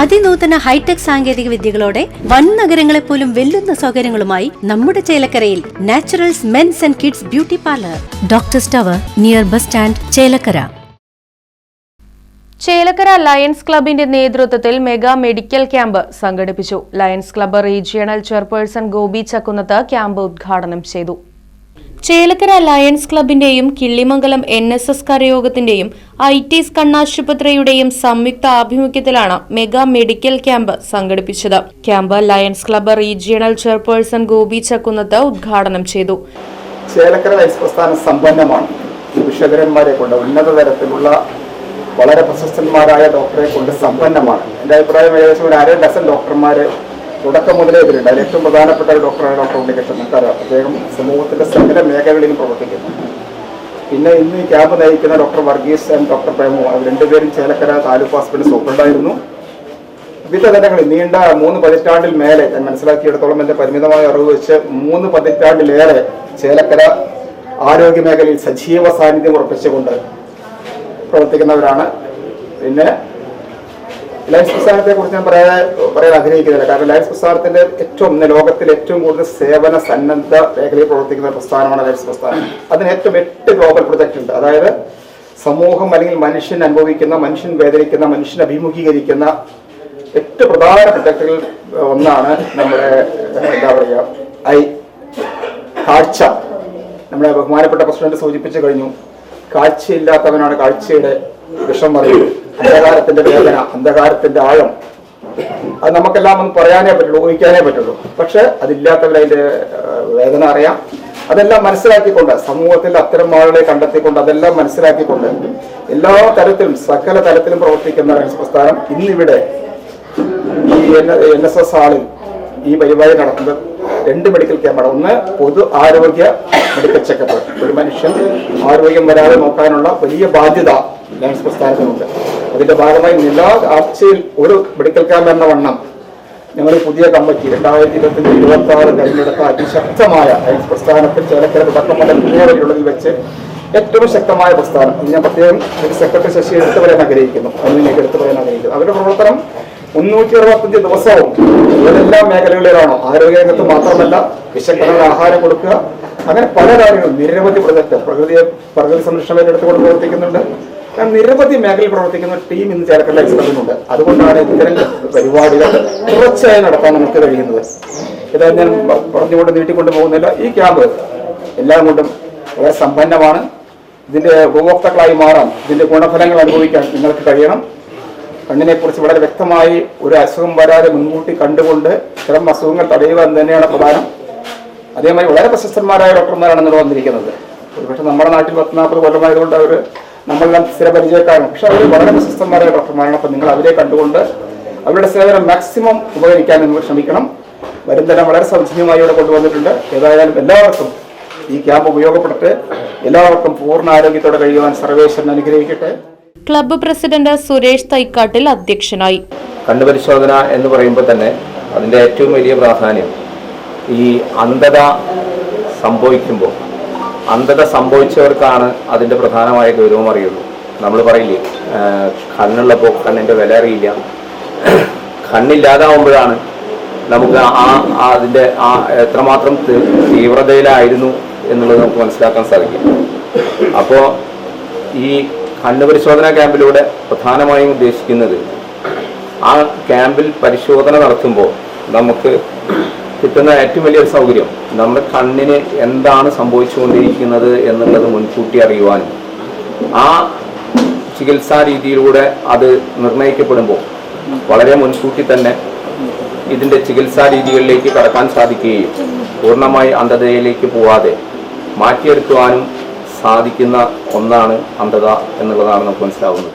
അതിനൂതന hi tech സാങ്കേതിക വിദ്യകളോടെ വൻ നഗരങ്ങളെ പോലും വെല്ലുന്ന സൗകര്യങ്ങളുമായി നമ്മുടെ ചേലക്കരയിൽ naturals mens and kids beauty parlour. Doctor സ്റ്റവർ near bus stand Chelakkara. Chelakkara lions ക്ലബിന്റെ നേതൃത്വത്തിൽ മെഗാ മെഡിക്കൽ ക്യാമ്പ് സംഘടിപ്പിച്ചു. Lions club regional chairperson Gopi Chakkunnath camp ഉദ്ഘാടനം ചെയ്തു. ചേലക്കര ലയൺസ് ക്ലബിന്റെയും കിള്ളിമംഗലം എൻ എസ് എസ് കരയോഗത്തിന്റെയും ഐ ടി കണ്ണാശുപത്രിയുടെയും സംയുക്ത ആഭിമുഖ്യത്തിലാണ് മെഗാ മെഡിക്കൽ ക്യാമ്പ് സംഘടിപ്പിച്ചത്. Camp lions club regional chairperson Gopi Chakkunnath ഉദ്ഘാടനം ചെയ്തു. ചേലക്കര ലൈഫ് പ്രസ്ഥാനം സമ്പന്നമാണ്. വിഷകരന്മാരെ കൊണ്ട് ഉന്നത തരത്തിലുള്ള വളരെ പ്രശസ്തന്മാരായ ഡോക്ടറെ കൊണ്ട് സമ്പന്നമാണ്. എന്റെ അഭിപ്രായം ഏകദേശം ഒരു അര ഡസൻ ഡോക്ടർമാർ തുടക്കം മുതലേ ഇതിലുണ്ട്. അതിൽ ഏറ്റവും പ്രധാനപ്പെട്ട ഒരു ഡോക്ടറാണ് ഡോക്ടർ ഉണ്ണികൃഷ്ണൻ. നമുക്കറിയാം. അദ്ദേഹം സമൂഹത്തിന്റെ സകല മേഖലകളിലും പ്രവർത്തിക്കുന്നു. പിന്നെ ഇന്ന് ഈ ക്യാമ്പ് നയിക്കുന്ന doctor Varghese and doctor Premu അവർ രണ്ടുപേരും ചേലക്കര താലൂക്ക് ഹോസ്പിറ്റൽ സൂപ്രണ്ടായിരുന്നു. വിവിധ തലങ്ങളിൽ നീണ്ട മൂന്ന് പതിറ്റാണ്ടിൽ മേലെ ഞാൻ മനസ്സിലാക്കിയിടത്തോളം എന്റെ പരിമിതമായ അറിവ് വെച്ച് മൂന്ന് പതിറ്റാണ്ടിലേറെ ചേലക്കര ആരോഗ്യ മേഖലയിൽ സജീവ സാന്നിധ്യം ഉറപ്പിച്ചുകൊണ്ട് പ്രവർത്തിക്കുന്നവരാണ്. പിന്നെ ലയൻസ് പ്രസ്ഥാനത്തെ കുറിച്ച് ഞാൻ പറയാൻ പറയാൻ ആഗ്രഹിക്കുന്നില്ല. കാരണം ലയൻസ് പ്രസ്ഥാനത്തിന്റെ ഏറ്റവും ലോകത്തിൽ ഏറ്റവും കൂടുതൽ സേവന സന്നദ്ധ മേഖലയിൽ പ്രവർത്തിക്കുന്ന പ്രസ്ഥാനമാണ് ലയൻസ് പ്രസ്ഥാനം അതിന് ഏറ്റവും എട്ട് ഗ്ലോബൽ പ്രൊജക്ട് ഉണ്ട്. അതായത് സമൂഹം അല്ലെങ്കിൽ മനുഷ്യൻ അനുഭവിക്കുന്ന മനുഷ്യൻ വേദനിക്കുന്ന മനുഷ്യൻ അഭിമുഖീകരിക്കുന്ന എട്ട് പ്രധാന പ്രൊജക്ടുകൾ ഒന്നാണ് നമ്മുടെ എന്താ പറയുക ഐ കാഴ്ച. നമ്മുടെ ബഹുമാനപ്പെട്ട പ്രസിഡന്റ് സൂചിപ്പിച്ചു കഴിഞ്ഞു കാഴ്ചയില്ലാത്തവനാണ് കാഴ്ചയുടെ വിഷം പറയുന്നത് അന്ധകാരത്തിന്റെ വേദന അന്ധകാരത്തിന്റെ ആഴം. അത് നമുക്കെല്ലാം ഒന്ന് പറയാനേ പറ്റുള്ളൂ ഊഹിക്കാനേ പറ്റുള്ളൂ. പക്ഷെ അതില്ലാത്തവർ അതിന്റെ വേദന അറിയാം. അതെല്ലാം മനസ്സിലാക്കിക്കൊണ്ട് സമൂഹത്തിൽ അത്തരം ആളുകളെ കണ്ടെത്തിക്കൊണ്ട് അതെല്ലാം മനസ്സിലാക്കിക്കൊണ്ട് എല്ലാ തരത്തിലും സകല തലത്തിലും പ്രവർത്തിക്കുന്ന പ്രസ്ഥാനം ഇന്നിവിടെ ഈ എൻ എസ് എസ് ഹാളിൽ ഈ പരിപാടി നടത്തുന്നത് രണ്ട് മെഡിക്കൽ ക്യാമ്പാണ്. ഒന്ന് പൊതു ആരോഗ്യ മെഡിക്കൽ ചെക്കപ്പ്. ഒരു മനുഷ്യൻ ആരോഗ്യം വരാതെ നോക്കാനുള്ള വലിയ ബാധ്യത ലയൻസ് പ്രസ്ഥാനത്തിനുണ്ട്. അതിന്റെ ഭാഗമായി എല്ലാ ആഴ്ചയിൽ ഒരു മെഡിക്കൽ ക്യാമ്പ് എന്ന വണ്ണം ഞങ്ങൾ പുതിയ കമ്മിറ്റി രണ്ടായിരത്തി ഇരുപത്തി ഇരുപത്തി ആറ് തെരഞ്ഞെടുത്ത അതിശക്തമായ പ്രസ്ഥാനത്തിൽ ചേലക്കര തുടക്കം മുതൽ വെച്ച് ഏറ്റവും ശക്തമായ പ്രസ്ഥാനം. ഞാൻ പ്രത്യേകം ഒരു സെക്രട്ടറി ശശി എടുത്തു പറയാൻ ആഗ്രഹിക്കുന്നു. അതിലേക്ക് എടുത്തു പറയാൻ ആഗ്രഹിക്കുന്നു. അവരുടെ പ്രവർത്തനം മുന്നൂറ്റി അറുപത്തഞ്ച് ദിവസവും ഏതെല്ലാം മേഖലകളിലാണോ? ആരോഗ്യരംഗത്ത് മാത്രമല്ല വിശക്കണ ആഹാരം കൊടുക്കുക. അങ്ങനെ പല കാര്യങ്ങളും നിരവധി പ്രൊജക്ട് പ്രകൃതിയെ പ്രകൃതി സംരക്ഷണം എടുത്തുകൊണ്ട് പ്രവർത്തിക്കുന്നുണ്ട്. നിരവധി മേഖലയിൽ പ്രവർത്തിക്കുന്ന ടീം ഇന്ന് ചേർക്കേണ്ട എക്സ്പെർട്ടുണ്ട് അതുകൊണ്ടാണ് ഇത്തരം പരിപാടികൾ തുടർച്ചയായി നടത്താൻ നമുക്ക് കഴിയുന്നത്. ഇതാ ഞാൻ പറഞ്ഞുകൊണ്ട് നീട്ടിക്കൊണ്ട് പോകുന്നില്ല ഈ ക്യാമ്പ് എല്ലാം കൊണ്ടും വളരെ സമ്പന്നമാണ്. ഇതിന്റെ ഉപഭോക്താക്കളായി മാറാൻ ഇതിന്റെ ഗുണഫലങ്ങൾ അനുഭവിക്കാൻ നിങ്ങൾക്ക് കഴിയണം. കണ്ണിനെ കുറിച്ച് വളരെ വ്യക്തമായി ഒരു അസുഖം വരാതെ മുൻകൂട്ടി കണ്ടുകൊണ്ട് ഇത്തരം അസുഖങ്ങൾ തടയുക എന്ന് തന്നെയാണ് പ്രധാനം. അതേമാതിരി വളരെ പ്രശസ്തന്മാരായ ഡോക്ടർമാരാണ് ഇവിടെ വന്നിരിക്കുന്നത്. ഒരുപക്ഷെ നമ്മുടെ നാട്ടിൽ പത്ത് നാൽപ്പത് കൊല്ലമായതുകൊണ്ട് അവർ നമ്മളെല്ലാം സ്ഥിര പരിചയക്കാരാണ് പക്ഷെ അവർ വളരെ പ്രശസ്തന്മാരായ ഡോക്ടർമാരാണ്. അപ്പം നിങ്ങൾ അവരെ കണ്ടുകൊണ്ട് അവരുടെ സേവനം മാക്സിമം ഉപകരിക്കാൻ നിങ്ങൾ ശ്രമിക്കണം. വരും തന്നെ വളരെ സൗജന്യമായി ഇവിടെ കൊണ്ടുവന്നിട്ടുണ്ട്. ഏതായാലും എല്ലാവർക്കും ഈ ക്യാമ്പ് ഉപയോഗപ്പെടട്ടെ. എല്ലാവർക്കും പൂർണ ആരോഗ്യത്തോടെ കഴിയുവാൻ സർവേശ്വരൻ അനുഗ്രഹിക്കട്ടെ. ക്ലബ്ബ് പ്രസിഡന്റ് സുരേഷ് തൈക്കാട്ടിൽ അധ്യക്ഷനായി. കണ്ണുപരിശോധന എന്ന് പറയുമ്പോൾ തന്നെ അതിന്റെ ഏറ്റവും വലിയ പ്രാധാന്യം ഈ അന്ധത സംഭവിക്കുമ്പോൾ അന്ധത സംഭവിച്ചവർക്കാണ് അതിന്റെ പ്രധാനമായ ഗൗരവം അറിയുള്ളൂ. നമ്മൾ പറയില്ലേ കണ്ണുള്ളപ്പോൾ കണ്ണിന്റെ വില അറിയില്ല. കണ്ണില്ലാതാവുമ്പോഴാണ് നമുക്ക് ആ അതിന്റെ ആ എത്രമാത്രം തീവ്രതയിലായിരുന്നു എന്നുള്ളത് നമുക്ക് മനസ്സിലാക്കാൻ സാധിക്കും. അപ്പോൾ ഈ കണ്ണ് പരിശോധനാ ക്യാമ്പിലൂടെ പ്രധാനമായും ഉദ്ദേശിക്കുന്നത് ആ ക്യാമ്പിൽ പരിശോധന നടത്തുമ്പോൾ നമുക്ക് കിട്ടുന്ന ഏറ്റവും വലിയൊരു സൗകര്യം. നമ്മുടെ കണ്ണിന് എന്താണ് സംഭവിച്ചുകൊണ്ടിരിക്കുന്നത് എന്നുള്ളത് മുൻകൂട്ടി അറിയുവാനും ആ ചികിത്സാ രീതിയിലൂടെ അത് നിർണയിക്കപ്പെടുമ്പോൾ വളരെ മുൻകൂട്ടി തന്നെ ഇതിന്റെ ചികിത്സാ രീതികളിലേക്ക് കടക്കാൻ സാധിക്കുകയും പൂർണമായി അന്ധതയിലേക്ക് പോവാതെ മാറ്റിയെടുക്കുവാനും സാധിക്കുന്ന ഒന്നാണ് അന്ധത എന്നുള്ളതാണ് നമുക്ക് മനസ്സിലാവുന്നത്.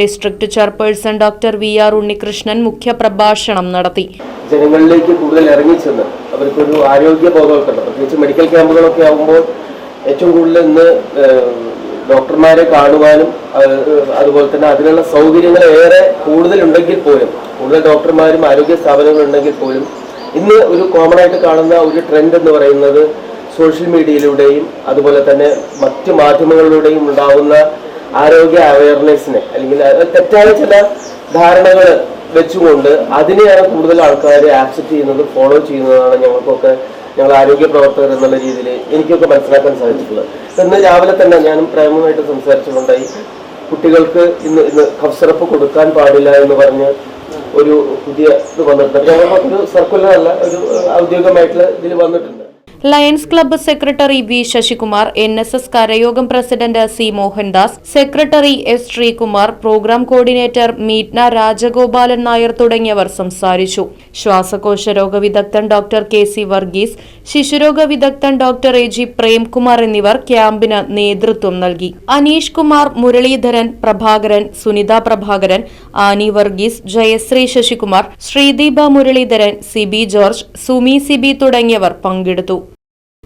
District chairperson doctor V R Unnikrishnan മുഖ്യപ്രഭാഷണം നടത്തി. ജനങ്ങളിലേക്ക് കൂടുതൽ ഇറങ്ങിച്ചെന്ന് അവർക്കൊരു ആരോഗ്യ ബോധവൽക്കരണം പ്രത്യേകിച്ച് മെഡിക്കൽ ക്യാമ്പുകളൊക്കെ ആകുമ്പോൾ ഏറ്റവും കൂടുതൽ ഇന്ന് ഡോക്ടർമാരെ കാണുവാനും അതുപോലെ തന്നെ അതിനുള്ള സൗകര്യങ്ങൾ ഏറെ കൂടുതലുണ്ടെങ്കിൽ പോലും കൂടുതൽ ഡോക്ടർമാരും ആരോഗ്യ സ്ഥാപനങ്ങളും ഉണ്ടെങ്കിൽ പോലും ഇന്ന് ഒരു കോമൺ ആയിട്ട് കാണുന്ന ഒരു ട്രെൻഡ് എന്ന് പറയുന്നത് സോഷ്യൽ മീഡിയയിലൂടെയും അതുപോലെ തന്നെ മറ്റ് മാധ്യമങ്ങളിലൂടെയും ഉണ്ടാകുന്ന ആരോഗ്യ അവയർനെസ്സിനെ അല്ലെങ്കിൽ തെറ്റായ ചില ധാരണകൾ വെച്ചുകൊണ്ട് അതിനെയാണ് കൂടുതൽ ആൾക്കാർ ആക്സെപ്റ്റ് ചെയ്യുന്നത് ഫോളോ ചെയ്യുന്നതാണ് ഞങ്ങൾക്കൊക്കെ ഞങ്ങൾ ആരോഗ്യ പ്രവർത്തകർ എന്നുള്ള രീതിയിൽ എനിക്കൊക്കെ മനസ്സിലാക്കാൻ സാധിച്ചിട്ടുള്ളത്. ഇന്ന് രാവിലെ തന്നെ ഞാനും പ്രേമമായിട്ട് സംസാരിച്ചിട്ടുണ്ടായി. കുട്ടികൾക്ക് ഇന്ന് ഇന്ന് കഫ്സിറപ്പ് കൊടുക്കാൻ പാടില്ല എന്ന് പറഞ്ഞ് ഒരു പുതിയ ഇത് വന്നിട്ടുണ്ട്. ഞങ്ങൾക്കൊരു സർക്കുലർ അല്ല ഒരു ഔദ്യോഗികമായിട്ടുള്ള ഇതിൽ വന്നിട്ടുണ്ട്. Lions club secretary V Sasikumar N S S കരയോഗം president C Mohandas secretary S Sreekumar programme coordinator Meetna Rajagopalan Nair തുടങ്ങിയവർ സംസാരിച്ചു. ശ്വാസകോശ രോഗ വിദഗ്ധൻ ഡോക്ടർ കെ സി വർഗീസ് ശിശുരോഗ വിദഗ്ധൻ ഡോക്ടർ എ ജി പ്രേംകുമാർ എന്നിവർ ക്യാമ്പിന് നേതൃത്വം നൽകി. അനീഷ് കുമാർ മുരളീധരൻ പ്രഭാകരൻ സുനിത പ്രഭാകരൻ ആനി വർഗീസ് ജയശ്രീ ശശികുമാർ ശ്രീദീപ മുരളീധരൻ സിബി ജോർജ് സുമി സിബി തുടങ്ങിയവർ പങ്കെടുത്തു.